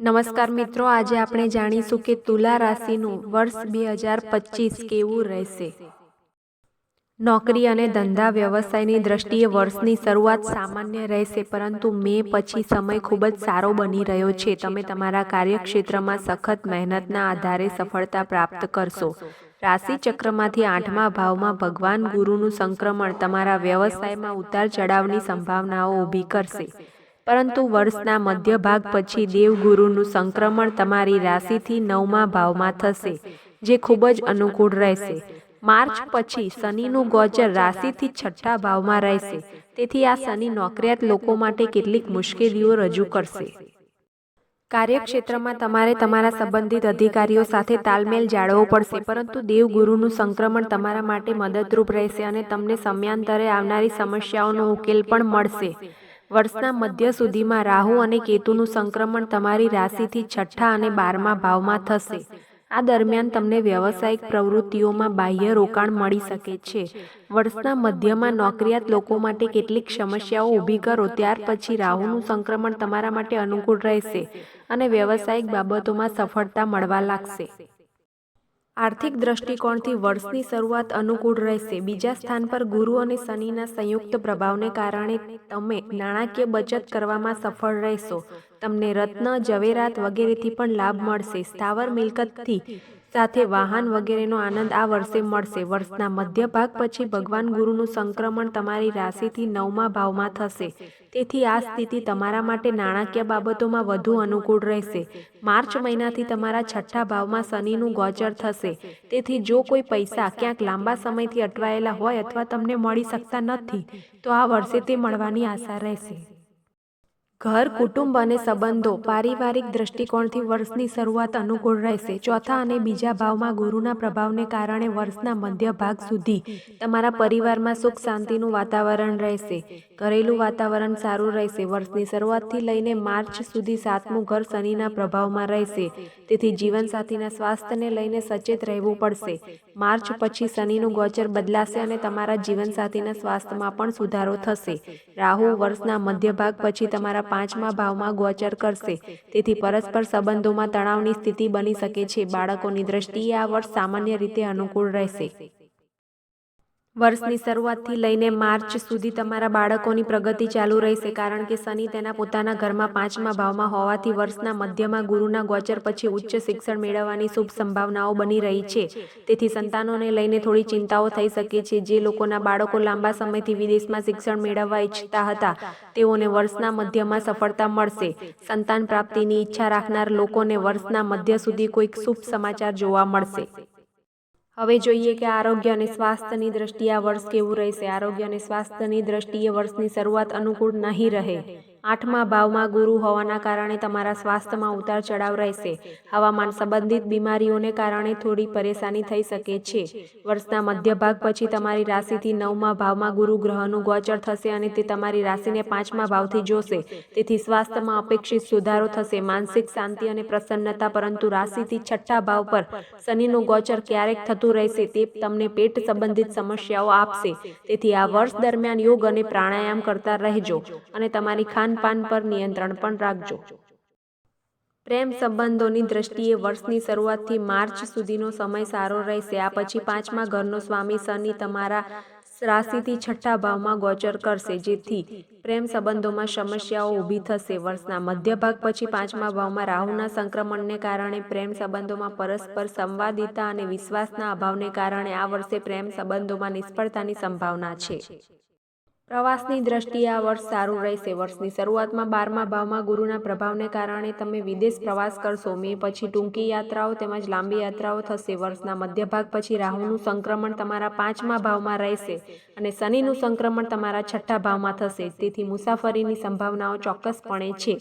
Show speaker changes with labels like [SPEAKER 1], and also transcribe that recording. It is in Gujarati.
[SPEAKER 1] નમસ્કાર મિત્રો આજે આપણે જાણીશું કે તુલા રાશિનું વર્ષ બે હજાર પચીસ કેવું રહેશે? નોકરી અને ધંધા વ્યવસાયની દ્રષ્ટિએ વર્ષની શરૂઆત સામાન્ય રહેશે પરંતુ મે પછી સમય ખૂબ જ સારો બની રહ્યો છે. તમે તમારા કાર્યક્ષેત્રમાં સખત મહેનતના આધારે સફળતા પ્રાપ્ત કરશો. રાશિ ચક્રમાંથી આઠમા ભાવમાં ભગવાન ગુરુનું સંક્રમણ તમારા વ્યવસાયમાં ઉતાર ચઢાવની સંભાવનાઓ ઊભી કરશે. પરંતુ વર્ષના મધ્ય ભાગ પછી દેવગુરુનું સંક્રમણ તમારી રાશિથી નવમા ભાવમાં થશે જે ખૂબ જ અનુકૂળ રહેશે. માર્ચ પછી શનિનું ગોચર રાશિથી છઠ્ઠા ભાવમાં રહેશે. તેથી આ શનિ નોકરિયાત લોકો માટે કેટલીક મુશ્કેલીઓ રજૂ કરશે. કાર્યક્ષેત્રમાં તમારે તમારા સંબંધિત અધિકારીઓ સાથે તાલમેલ જાળવવો પડશે પરંતુ દેવગુરુનું સંક્રમણ તમારા માટે મદદરૂપ રહેશે અને તમને સમયાંતરે આવનારી સમસ્યાઓનો ઉકેલ પણ મળશે. વર્ષના મધ્ય સુધીમાં રાહુ અને કેતુનું સંક્રમણ તમારી રાશિથી છઠ્ઠા અને બારમા ભાવમાં થશે. આ દરમિયાન તમને વ્યવસાયિક પ્રવૃત્તિઓમાં બાહ્ય રોકાણ મળી શકે છે. વર્ષના મધ્યમાં નોકરિયાત લોકો માટે કેટલીક સમસ્યાઓ ઊભી કરો ત્યાર પછી રાહુનું સંક્રમણ તમારા માટે અનુકૂળ રહેશે અને વ્યવસાયિક બાબતોમાં સફળતા મળવા લાગશે. આર્થિક દ્રષ્ટિકોણથી વર્ષની શરૂઆત અનુકૂળ રહેશે. બીજા સ્થાન પર ગુરુ અને શનિના સંયુક્ત પ્રભાવને કારણે તમે નાણાકીય બચત કરવામાં સફળ રહેશો. તમને રત્ન જવેરાત વગેરેથી પણ લાભ મળશે. સ્થાવર મિલકતથી સાથે વાહન વગેરેનો આનંદ આ વર્ષે મળશે. વર્ષના મધ્ય ભાગ પછી ભગવાન ગુરુનું સંક્રમણ તમારી રાશિથી નવમા ભાવમાં થશે. તેથી આ સ્થિતિ તમારા માટે નાણાકીય બાબતોમાં વધુ અનુકૂળ રહેશે. માર્ચ મહિનાથી તમારા છઠ્ઠા ભાવમાં શનિનું ગોચર થશે. તેથી જો કોઈ પૈસા ક્યાંક લાંબા સમયથી અટવાયેલા હોય અથવા તમને મળી શકતા નથી, તો આ વર્ષે તે મળવાની આશા રહેશે. ઘર, કુટુંબ અને સંબંધો પારિવારિક દ્રષ્ટિકોણથી વર્ષની શરૂઆત અનુકૂળ રહેશે. ચોથા અને બીજા ભાવમાં ગુરુના પ્રભાવને કારણે વર્ષના મધ્ય ભાગ સુધી તમારા પરિવારમાં સુખ શાંતિનું વાતાવરણ રહેશે. ઘરેલું વાતાવરણ સારું રહેશે. વર્ષની શરૂઆતથી લઈને માર્ચ સુધી સાતમું ઘર શનિના પ્રભાવમાં રહેશે. તેથી જીવનસાથીના સ્વાસ્થ્યને લઈને સચેત રહેવું પડશે. માર્ચ પછી શનિનું ગોચર બદલાશે અને તમારા જીવનસાથીના સ્વાસ્થ્યમાં પણ સુધારો થશે. રાહુ વર્ષના મધ્ય ભાગ પછી તમારા પાંચમા ભાવમાં ગોચર કરશે. તેથી પરસ્પર સંબંધોમાં તણાવની સ્થિતિ બની શકે છે. બાળકોની દ્રષ્ટિએ આ વર્ષ સામાન્ય રીતે અનુકૂળ રહેશે. વર્ષની શરૂઆતથી લઈને માર્ચ સુધી તમારા બાળકોની પ્રગતિ ચાલુ રહેશે, કારણ કે શનિ તેના પોતાના ઘરમાં પાંચમા ભાવમાં હોવાથી વર્ષના મધ્યમાં ગુરુના ગોચર પછી ઉચ્ચ શિક્ષણ મેળવવાની શુભ સંભાવનાઓ બની રહી છે. તેથી સંતાનોને લઈને થોડી ચિંતાઓ થઈ શકે છે. જે લોકોના બાળકો લાંબા સમયથી વિદેશમાં શિક્ષણ મેળવવા ઈચ્છતા હતા, તેઓને વર્ષના મધ્યમાં સફળતા મળશે. સંતાન પ્રાપ્તિની ઈચ્છા રાખનાર લોકોને વર્ષના મધ્ય સુધી કોઈક શુભ સમાચાર જોવા મળશે. હવે જોઈએ કે આરોગ્ય અને સ્વાસ્થ્યની દ્રષ્ટિએ આ વર્ષ કેવું રહેશે? આરોગ્ય અને સ્વાસ્થ્યની દ્રષ્ટિએ વર્ષની શરૂઆત અનુકૂળ નહીં રહે. આઠમા ભાવમાં ગુરુ હોવાના કારણે તમારા સ્વાસ્થ્યમાં ઉતાર ચઢાવ રહેશે. હવામાન સંબંધિત બીમારીઓને કારણે થોડી પરેશાની થઈ શકે છે. વર્ષના મધ્ય ભાગ પછી તમારી રાશિથી નવમા ભાવમાં ગુરુ ગ્રહનું ગોચર થશે અને તે તમારી રાશિને પાંચમા ભાવથી જોશે. તેથી સ્વાસ્થ્યમાં અપેક્ષિત સુધારો થશે. માનસિક શાંતિ અને પ્રસન્નતા, પરંતુ રાશિથી છઠ્ઠા ભાવ પર શનિનું ગોચર ક્યારેક થતું રહેશે તે તમને પેટ સંબંધિત સમસ્યાઓ આપશે. તેથી આ વર્ષ દરમિયાન યોગ અને પ્રાણાયામ કરતા રહેજો અને તમારી ખાન ખાનપાન પર નિયંત્રણ પણ રાખજો. પ્રેમ સંબંધોની દ્રષ્ટિએ વર્ષની શરૂઆતથી માર્ચ સુધીનો સમય સારો રહેશે. આ પછી પાંચમા ઘરનો સ્વામી શનિ તમારા રાશિથી છઠ્ઠા ભાવમાં ગોચર કરશે, જેથી પ્રેમ સંબંધોમાં સમસ્યાઓ ઊભી થશે. વર્ષના મધ્ય ભાગ પછી પાંચમા ભાવમાં રાહુના સંક્રમણને કારણે પ્રેમ સંબંધોમાં પરસ્પર સંવાદિતા અને વિશ્વાસના અભાવને કારણે આ વર્ષે પ્રેમ સંબંધોમાં નિષ્ફળતાની સંભાવના છે. પ્રવાસની દ્રષ્ટિએ આ વર્ષ સારું રહેશે. વર્ષની શરૂઆતમાં બારમા ભાવમાં ગુરુના પ્રભાવને કારણે તમે વિદેશ પ્રવાસ કરશો. મે પછી ટૂંકી યાત્રાઓ તેમજ લાંબી યાત્રાઓ થશે. વર્ષના મધ્યભાગ પછી રાહુનું સંક્રમણ તમારા પાંચમા ભાવમાં રહેશે અને શનિનું સંક્રમણ તમારા છઠ્ઠા ભાવમાં થશે. તેથી મુસાફરીની સંભાવનાઓ ચોક્કસપણે છે.